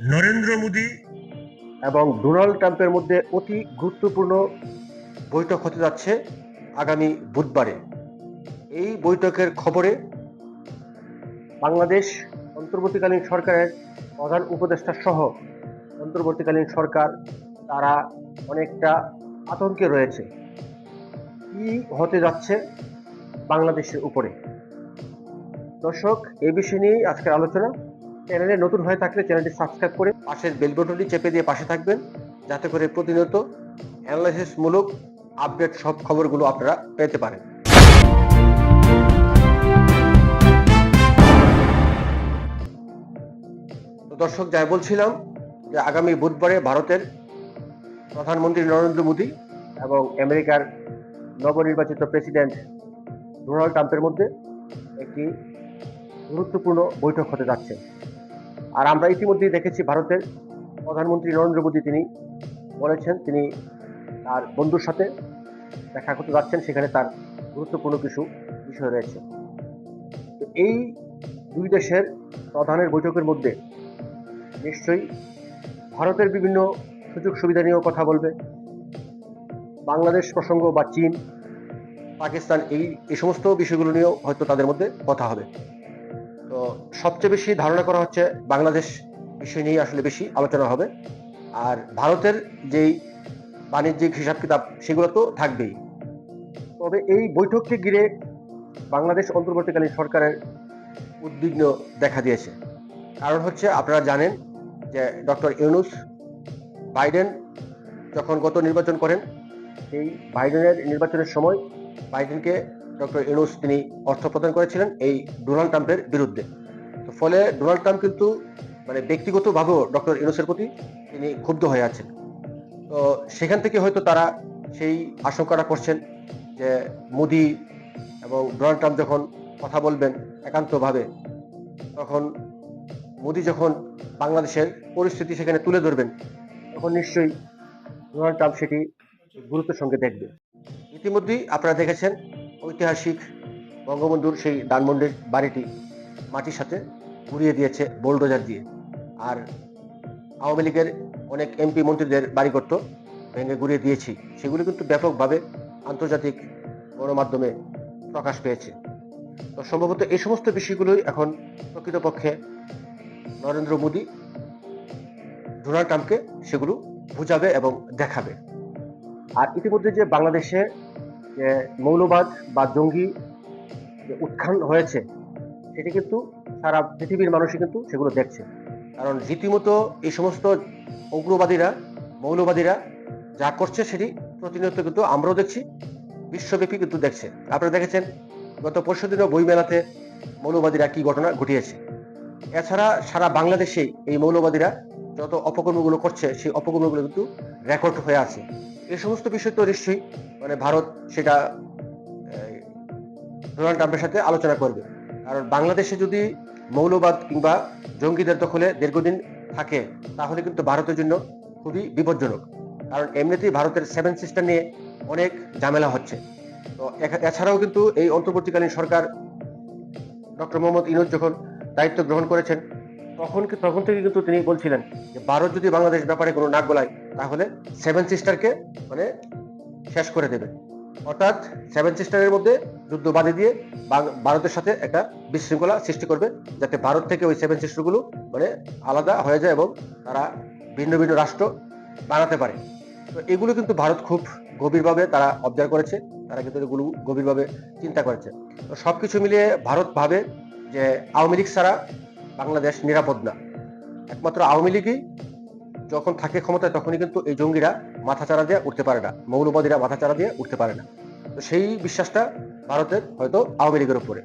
নরেন্দ্র মোদী এবং ডোনাল্ড ট্রাম্পের মধ্যে অতি গুরুত্বপূর্ণ বৈঠক হতে যাচ্ছে আগামী বুধবারে। এই বৈঠকের খবরে বাংলাদেশ অন্তর্বর্তীকালীন সরকারের প্রধান উপদেষ্টা সহ অন্তর্বর্তীকালীন সরকার তারা অনেকটা আতঙ্কে রয়েছে। কি হতে যাচ্ছে বাংলাদেশের উপরে? দর্শক, এ বিষয় নিয়েই আজকের আলোচনা। চ্যানেলে নতুন হয়ে থাকলে চ্যানেলটি সাবস্ক্রাইব করে পাশের বেল বাটনটি চেপে দিয়ে পাশে থাকবেন, যাতে করে প্রতিনিয়ত অ্যানালাইসিস মূলক আপডেট সব খবরগুলো আপনারা পেতে পারেন। দর্শক, যাই বলছিলাম যে আগামী বুধবারে ভারতের প্রধানমন্ত্রী নরেন্দ্র মোদী এবং আমেরিকার নবনির্বাচিত প্রেসিডেন্ট ডোনাল্ড ট্রাম্পের মধ্যে একটি গুরুত্বপূর্ণ বৈঠক হতে যাচ্ছে। আর আমরা ইতিমধ্যেই দেখেছি ভারতের প্রধানমন্ত্রী নরেন্দ্র মোদী তিনি বলেছেন তিনি তার বন্ধুর সাথে দেখা করতে যাচ্ছেন, সেখানে তার গুরুত্বপূর্ণ কিছু বিষয় রয়েছে। তো এই দুই দেশের প্রধানের বৈঠকের মধ্যে নিশ্চয়ই ভারতের বিভিন্ন সুযোগ সুবিধা নিয়েও কথা বলবে। বাংলাদেশ প্রসঙ্গ বা চীন, পাকিস্তান এই এই সমস্ত বিষয়গুলো নিয়েও হয়তো তাদের মধ্যে কথা হবে। তো সবচেয়ে বেশি ধারণা করা হচ্ছে বাংলাদেশ বিষয় নিয়ে আসলে বেশি আলোচনা হবে। আর ভারতের যেই বাণিজ্যিক হিসাব কিতাব, সেগুলো তো থাকবেই। তবে এই বৈঠককে ঘিরে বাংলাদেশ অন্তর্বর্তীকালীন সরকারের উদ্বিগ্ন দেখা দিয়েছে। কারণ হচ্ছে আপনারা জানেন যে ডক্টর ইউনুস বাইডেন যখন গত নির্বাচন করেন, সেই বাইডেনের নির্বাচনের সময় বাইডেনকে ডক্টর ইউনুস তিনি অর্থ প্রদান করেছিলেন এই ডোনাল্ড ট্রাম্পের বিরুদ্ধে। তো ফলে ডোনাল্ড ট্রাম্প কিন্তু মানে ব্যক্তিগতভাবেও ডক্টর ইউনুসের প্রতি তিনি ক্ষুব্ধ হয়ে আছেন। তো সেখান থেকে হয়তো তারা সেই আশঙ্কাটা করছেন যে মোদি এবং ডোনাল্ড ট্রাম্প যখন কথা বলবেন একান্তভাবে, তখন মোদি যখন বাংলাদেশের পরিস্থিতি সেখানে তুলে ধরবেন, তখন নিশ্চয়ই ডোনাল্ড ট্রাম্প সেটি গুরুত্বের সঙ্গে দেখবে। ইতিমধ্যেই আপনারা দেখেছেন ঐতিহাসিক বঙ্গবন্ধুর সেই ধানমন্ডির বাড়িটি মাটির সাথে ঘুরিয়ে দিয়েছে বোলডোজার দিয়ে। আর আওয়ামী লীগের অনেক এমপি মন্ত্রীদের বাড়ি করত ভেঙে ঘুরিয়ে দিয়েছি। সেগুলি কিন্তু ব্যাপকভাবে আন্তর্জাতিক গণমাধ্যমে প্রকাশ পেয়েছে। তো সম্ভবত এই সমস্ত বিষয়গুলোই এখন প্রকৃতপক্ষে নরেন্দ্র মোদী, ডোনাল্ড ট্রাম্পকে সেগুলো বুঝাবে এবং দেখাবে। আর ইতিমধ্যে যে বাংলাদেশে যে মৌলবাদ বা জঙ্গি উত্থান হয়েছে, সেটি কিন্তু সারা পৃথিবীর মানুষই কিন্তু সেগুলো দেখছে। কারণ রীতিমতো এই সমস্ত উগ্রবাদীরা, মৌলবাদীরা যা করছে সেটি প্রতিনিয়ত কিন্তু আমরাও দেখছি, বিশ্বব্যাপী কিন্তু দেখছে। আপনারা দেখেছেন, গত পরশু দিনও বইমেলাতে মৌলবাদীরা কি ঘটনা ঘটিয়েছে। এছাড়া সারা বাংলাদেশেই এই মৌলবাদীরা যত অপকর্মগুলো করছে, সেই অপকর্মগুলো কিন্তু রেকর্ড হয়ে আছে। এই সমস্ত বিষয় তো নিশ্চয়ই মানে ভারত সেটা ডোনাল্ড ট্রাম্পের সাথে আলোচনা করবে। কারণ বাংলাদেশে যদি মৌলবাদ কিংবা জঙ্গিদের দখলে দীর্ঘদিন থাকে, তাহলে কিন্তু ভারতের জন্য খুবই বিপজ্জনক। কারণ এমনিতেই ভারতের সেভেন সিস্টার নিয়ে অনেক ঝামেলা হচ্ছে। তো এছাড়াও কিন্তু এই অন্তর্বর্তীকালীন সরকার ডক্টর মোহাম্মদ ইনুজ যখন দায়িত্ব গ্রহণ করেছেন তখন তখন থেকে কিন্তু তিনি বলছিলেন যে ভারত যদি বাংলাদেশ ব্যাপারে কোনো নাক গলায়, তাহলে সেভেন সিস্টারকে মানে শেষ করে দেবে। অর্থাৎ সেভেন সিস্টারের মধ্যে যুদ্ধ বাঁধে দিয়ে ভারতের সাথে একটা বিশৃঙ্খলা সৃষ্টি করবে, যাতে ভারত থেকে ওই সেভেন সিস্টারগুলো মানে আলাদা হয়ে যায় এবং তারা ভিন্ন ভিন্ন রাষ্ট্র বানাতে পারে। তো এগুলো কিন্তু ভারত খুব গভীরভাবে তারা অবজার্ভ করেছে, তারা কিন্তু এগুলো গভীরভাবে চিন্তা করেছে। তো সব কিছু মিলিয়ে ভারত ভাবে যে আওয়ামী লীগ ছাড়া বাংলাদেশ নিরাপদ না। একমাত্র আওয়ামী লীগই যখন থাকে ক্ষমতায়, তখনই কিন্তু এই জঙ্গিরা মাথাচাড়া দিয়ে উঠতে পারে না, মৌলবাদীরা মাথাচাড়া দিয়ে উঠতে পারে না। তো সেই বিশ্বাসটা ভারতের হয়তো আওয়ামী লীগের উপরে।